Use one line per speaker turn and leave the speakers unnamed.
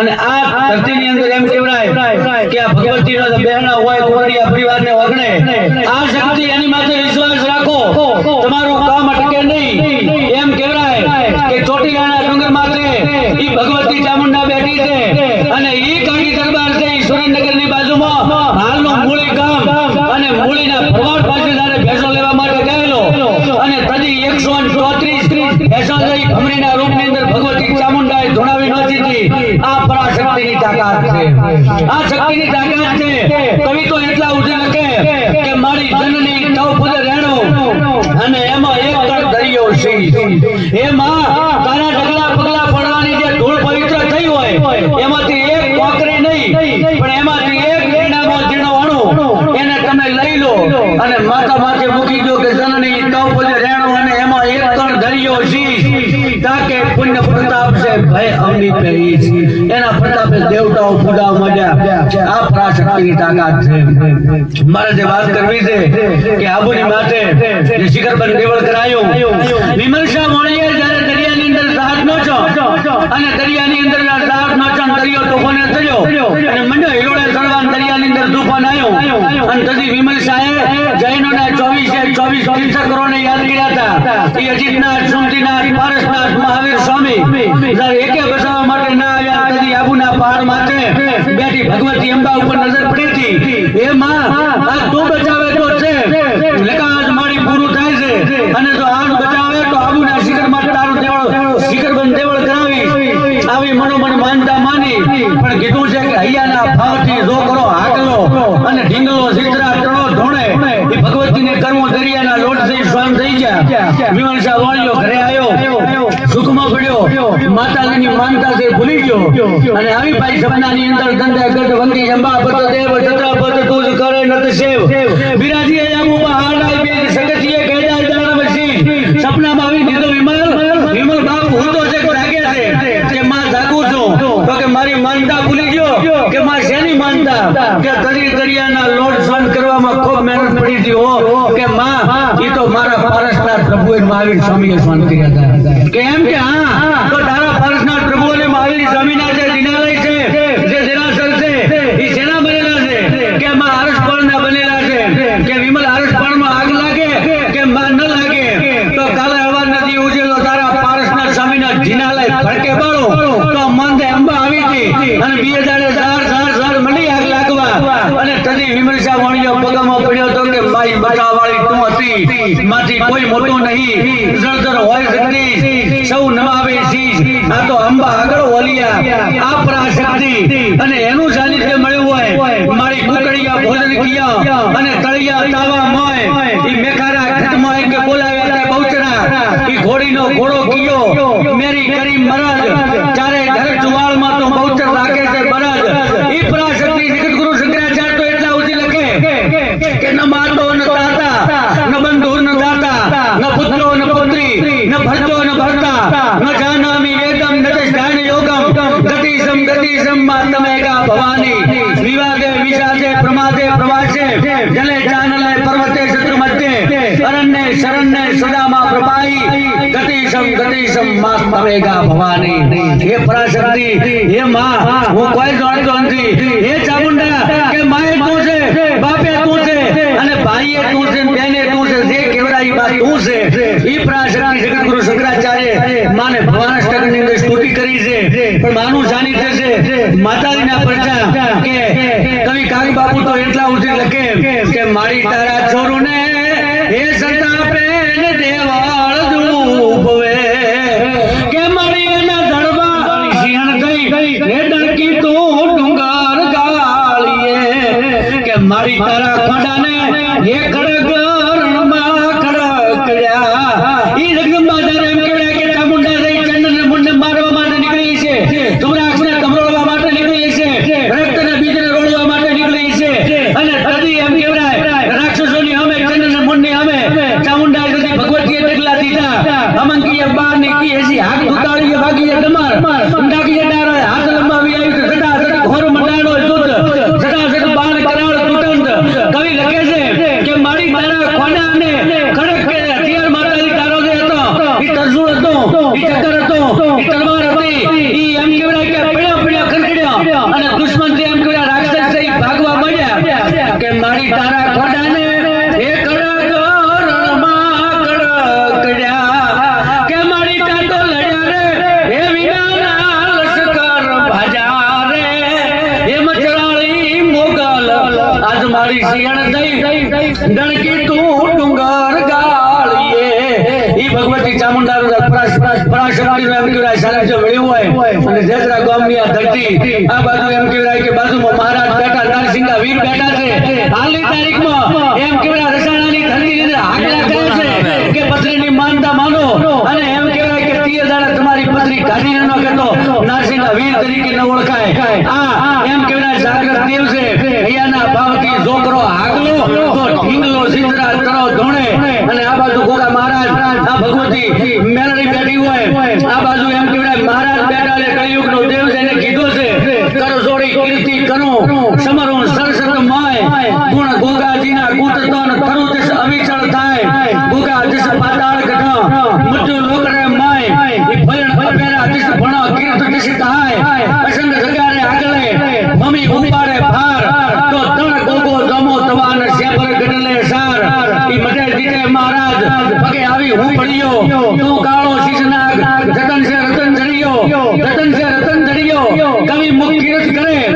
અને આ ધરતીની અંદર એમ કહેવાય કે આ ભગવતીનો બહેનો હોય કુંવરિયા પરિવારને વગણે, આ શક્તિ એની માથે વિશ્વાસ રાખો. તમારું કામ અટકે નહીં. એમ કહેવાય કે ચોટીલાના ડુંગર માથે ઈ ભગવતી ચામુંડા બેઠી છે અને ઈ કાળી દરબાર છે ઈ સુરેન્દ્રનગરની બાજુમાં હાલનું મૂળી ગામ અને મૂળીના ભરવાડ પાસે જ્યારે ભેંસો લેવા માટે ગયેલો અને તદી એકસો ચોત્રીસ ભેંસો લઈ ભમરીના રૂપની અંદર ભગવતી ચામુંડાએ ધોળાવી નહોતી હતી. આ પરાશક્તિની તાકાત છે આ શક્તિની તાકાત છે. કવિ તો એટલા ઉઠી લખે કે મારી જનની તવ પદ રેણું અને એમાં એક કણ દરિયો છે એ માં તારા ઢગલા પગલા પડવાની જે ધૂળ પવિત્ર થઈ હોય એમાંથી એક કોકરી નહીં પણ એમાંથી એક ઝીણામાં ઝીણો અણુ. એને તમે લઈ લો અને માથા માથે મૂકી દો કે જનની નવ પદ રેણું અને એમાં એક કણ દરિયો છે તાકે પુણ્ય ભય અને અંદર સાહસ નોચો દરિયો તોફાને ચડ્યો અને દરિયાની અંદર તોફાન આવ્યું. અને પછી વિમલ શાહે જૈનોના ચોવીસે ચોવીસ તીર્થંકરોને યાદ કર્યા હતા. એ અજીતનાથ સુમતીનાથ જ્યારે એકે બચાવવા માટે ના આવ્યા કદી આબુના પહાડ માથે બેઠી ભગવતી અંબા ઉપર નજર પડી હતી. એ માં આ તું બચાવે તો છે. લકાજ મારી પૂરું થાય છે. અને જો આજ બચાવે તો આબુના શિખરમાં તારું દેવળ શિખરબંધ દેવળ કરાવી આવી મનોમન માનતા માની. પણ કીધું છે કે હૈયાના ભાવથી જો કરો હાકલો અને ઢીંગલો સિત્રા ત્રણો ધોણે. એ ભગવતીને કર્મો દરિયાના લોટ થઈ સ્વામ થઈ ગયા. વિમાન શાહ વાળ્યો ઘરે આવ્યો. સુખમાં પડ્યો માતાજીની માનતા છે ભૂલી ગયો. અને આવી ભાઈ સપનાની અંદર ધંધા ગઢ વંદી જંબા પદ દેવ છત્રા પત તુજ કરે નત સેવ. બિરાજી આબુ હાડ બે સંગતીએ કહેજા જાણ વસી સપનામાં આવી દીધો વિમલ વિમલ બાપ હું તો છે રાગે છે કે માં જાગું છું. તો કે મારી માનતા ભૂલી ગયો કે માં શેની માનતા? કે દરી દરિયાના લોટ સહન કરવામાં ખૂબ મહેનત પડી હતી હો. કે માં એ તો મારા પ્રભુએ મહાવીર સહન કર્યા હતા. કેમ કે, હા, તો તારા પારસના પ્રભુ અને મહાવીર સ્વામીના જે દિનાલય છે, જે દેરાસર છે એ શેના બનેલા છે? કે માં હરસપણના બનેલા છે? કે વિમલ હરસપણમાં આગ લાગે? કે માં ન લાગે? તો કાલે હવા નદી ઉજેલો તારા પારસના સ્વામીના દિનાલય ભડકે બાળો તો મંદ અંબા આવી હતી. અને બે હજાર ઝાર ઝાર ઝાર મંડી આગ લાગવા. અને તદી વિમલ શાહ વાણિયો પગમાં પડ્યો તો કે માઈ બચાવવાળી તું હતી માથી કોઈ મોટો નહીં. જળધર હોય શક્તિ. સૌ નમાવે શીશ. આ તો અંબા આગળ વલિયા આ પરાશક્તિ. અને એનું સાનિધ્ય મળ્યું હોય. મારી કુકડીયા ભોજન કિયા અને તળિયા તાવા મોય. ઈ મેખારા ખટમાં કે બોલાવ્યા તે બહુચરા. ઈ ઘોડીનો ઘોડો કિયો. મેરી કરી મરજ ચારે ઘર જુવાળમાં તો બહુચર રાખે છે બરજ ઈ પરાશક્તિ જગત ગુરુ શંકરાચાર્ય તો એટલા સુધી લખે કે ન માતો ન તાતા ન બંધુ ન દાતા ન પુત્રો ન પુત્રી ન ભરતો ન ભરતા ન જાનામિ વેદમ ન ચ જ્ઞાન યોગમ ગતિસમ ગતિસમ માતમેકા ભવાની વિવાદે વિષાદે પ્રમાદે પ્રવાસે જલે ચાનલે પર્વતે શત્રુ મધ્યે. અરણ્ય, શરણ્ય, સદામાં પ્રભાઈ. ગતિશમમાં માતમેકા ભવાની. હે પરાશક્તિ હે માં, હું કોઈ જાણતો નથી. હે ચામુંડા, કે માએ તું છે, બાપે તું છે, અને ભાઈએ તું છે, બેને તું છે, જે કેવડાઈ બા તું છે. ઈ પરાશક્તિ જગતગુરુ શંકરાચાર્ય માને ભવાનાષ્ટકની અંદર સ્તુતિ કરી છે. પણ માનું જાણી છે માતાજીના કાળી બાપુ તો એટલા ઉઠી લખે કે મારી તારા છોરુને હે સંતાપે ને દેવાળ ડૂબવે કે મારી એના ધડવા સિંહણ ગઈ હે ડણકી તું ડુંગર ગાળીએ કે મારી તારા ખડાને હે ખડગરણમાં ખડકડ્યા ઈ જગદંબા જ્યારે એમ કહેવાય કે ચામુંડા રહી ચંડને મુંડને મારવા માટે નીકળી છે ધુમ્રાક્ષને ધમરોળવા માટે નીકળી છે રક્તને બીજને રોળવા માટે નીકળી છે અને તદી એમ કહેવાય રાક્ષસોની સામે ચંડને ધરતી તારીખમાં એમ કહેવાય, રસાણાની ધરતીની અંદર કે પત્રીની માનતા માનો. અને એમ કહેવાય કે દાડા તમારી પત્રી કાઢીને ન વીર તરીકે ન ઓળખાય. એમ કહેવાય જાગ્રત દેવ છે. તો ઢીંગલો સિદ્ધરાજ કરો, ધોણે. અને આ બાજુ ગોરા મહારાજ, આ ભગવતી મેલડી બેઠી હોય. આ બાજુ એમ કેવડાય મહારાજ બેઠા એટલે કળિયુગ નો દેવ છે એને કીધો છે, કરો જોડી કીર્તિ કરો સમરો સરસત માય. ગુણ ગોગાજી ના ગુણ તન કરું તે અવિચળ થાય. ગોગા દિશ પાતાળ ગઢ, મૃત્યુ લોક રે માય ફલણ ફલમેરા દિશ ભણ કીર્તિ દિશ થાય. galera.